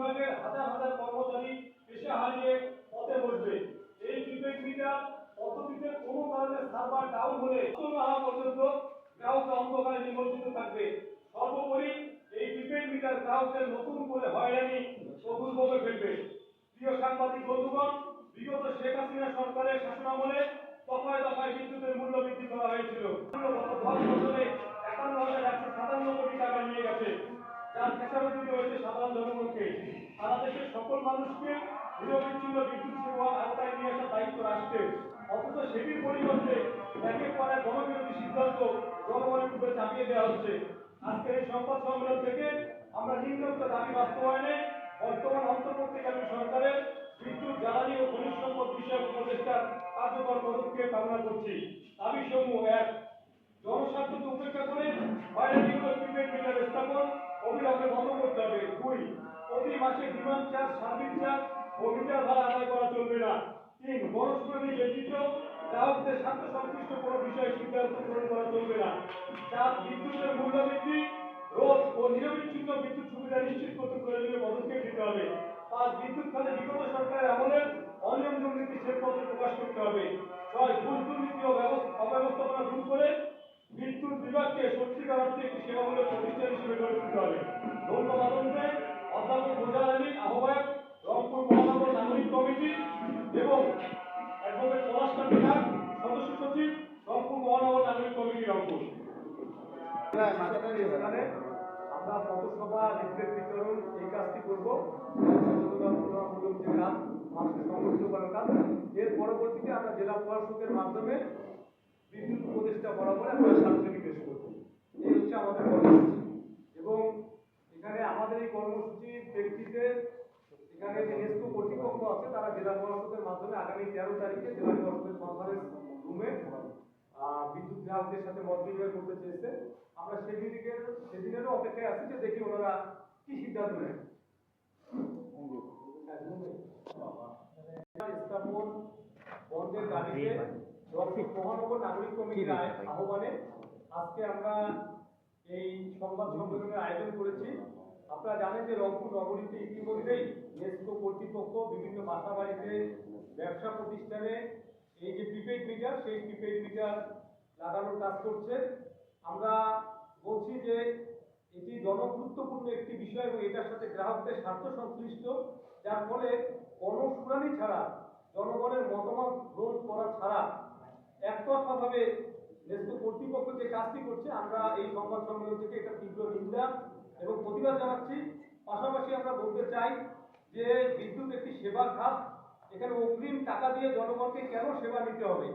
বিভাগের হাজার হাজার কর্মচারী পেশা হারিয়ে পথে বসবে। এই প্রিপেড মিটার পদ্ধতিতে কোনো কারণে সার্ভার ডাউন হলে হওয়া পর্যন্ত গ্রাহক অন্ধকারে নিমজ্জিত থাকবে। সর্বোপরি এই প্রিপেড মিটার গ্রাহকদের নতুন করে হয়রানি দুর্ভোগে ফেলবে। প্রিয় সাংবাদিক বন্ধুগণ, বিগত শেখ হাসিনা সরকারের শাসনামলে দফায় দফায় বিদ্যুতের মূল্য বৃদ্ধি করা হয়েছিল। খেসারত দিতে সাধারণ জনগণকে সারা দেশের সকল মানুষকে বিদ্যুৎ আওতায় নিয়ে আসার দায়িত্ব অথচ সেটির পরিবর্তে গণবিরোধী সিদ্ধান্ত জনগণের উপরে চাপিয়ে দেওয়া হচ্ছে। আজকের এই সংবাদ সম্মেলন থেকে আমরা নিম্নোক্ত দাবি বাস্তবায়নে বর্তমান অন্তর্বর্তীকালীন সরকারের বিদ্যুৎ, জ্বালানি ও খনিজ সম্পদ বিষয়ক উপদেষ্টার কার্যকর পদক্ষেপ কামনা করছি। দাবি সমূহ এক। জনস্বার্থকে উপেক্ষা করে মিটার স্থাপন হবে দুই, প্রতি মাসে demand charge service charge meter ভাড়া আদায় করা চলবে না। তিন গণশুনানি ব্যতীত গ্রাহকদের স্বার্থ সংশ্লিষ্ট কোনো বিষয়ে সিদ্ধান্ত গ্রহণ করা চলবে না। চার, বিদ্যুতের মূল্য বৃদ্ধি রোধ ও নিরবিচ্ছিন্ন বিদ্যুৎ সুবিধা নিশ্চিত করতে প্রয়োজনীয় পদক্ষেপ নিতে হবে। পাঁচ, বিদ্যুৎ খাতে বিগত সরকারের আমলে অনিয়ম দুর্নীতি শ্বেতপত্র প্রকাশ করতে হবে। ছয় ঘুষ দুর্নীতি ও ব্যবস্থা অব্যবস্থাপনা দূর করে বিদ্যুৎ বিভাগকে সত্যিকার অর্থে একটি সেবামূলক প্রতিষ্ঠান এই কাজটি করব মানুষকে এর পরবর্তীতে আমরা জেলা প্রশাসকের মাধ্যমে বিদ্যুৎ উপদেষ্টা বরাবর আমরা আমাদের কর্মসূচি এবং এখানে আমাদের এই কর্মসূচির প্রেক্ষিতে এখানে যে নেস্কো কর্তৃপক্ষ আছে তারা জেলা প্রশাসকের মাধ্যমে আগামী তেরো তারিখে জেলা প্রশাসকের কনফারেন্স রুমে বিদ্যুৎ গ্রাহকদের সাথে মত বিনিময় করতে চেয়েছে। আমরা সেদিনের সেদিনেরও অপেক্ষায় আছি যে দেখি ওনারা কি সিদ্ধান্ত নেন স্থাপন বন্ধের দাবিতে মহানগর নাগরিক কমিটির আহ্বানে আজকে আমরা এই সংবাদ সম্মেলনের আয়োজন করেছি। আপনারা জানেন যে রংপুর নগরীতে ইতিমধ্যেই নেস্কো কর্তৃপক্ষ বিভিন্ন বাসা বাড়িতে ব্যবসা প্রতিষ্ঠানে এই যে প্রিপেড মিটার সেই প্রিপেড মিটার লাগানোর কাজ করছে। আমরা বলছি যে এটি জনগুরুত্বপূর্ণ একটি বিষয় এবং এটার সাথে গ্রাহকদের স্বার্থ সংশ্লিষ্ট যার ফলে কোনো শুনানি ছাড়া, জনগণের মতামত গ্রহণ করা ছাড়া একতরফাভাবে নেস্কো কর্তৃপক্ষ যে কাজটি করছে, আমরা এই সংবাদ সম্মেলন থেকে এটা তীব্র নিন্দা এবং প্রতিবাদ জানাচ্ছি। পাশাপাশি আমরা বলতে চাই যে বিদ্যুৎ একটি সেবার খাত। এখানে অগ্রিম টাকা দিয়ে জনগণকে কেন সেবা নিতে হবে?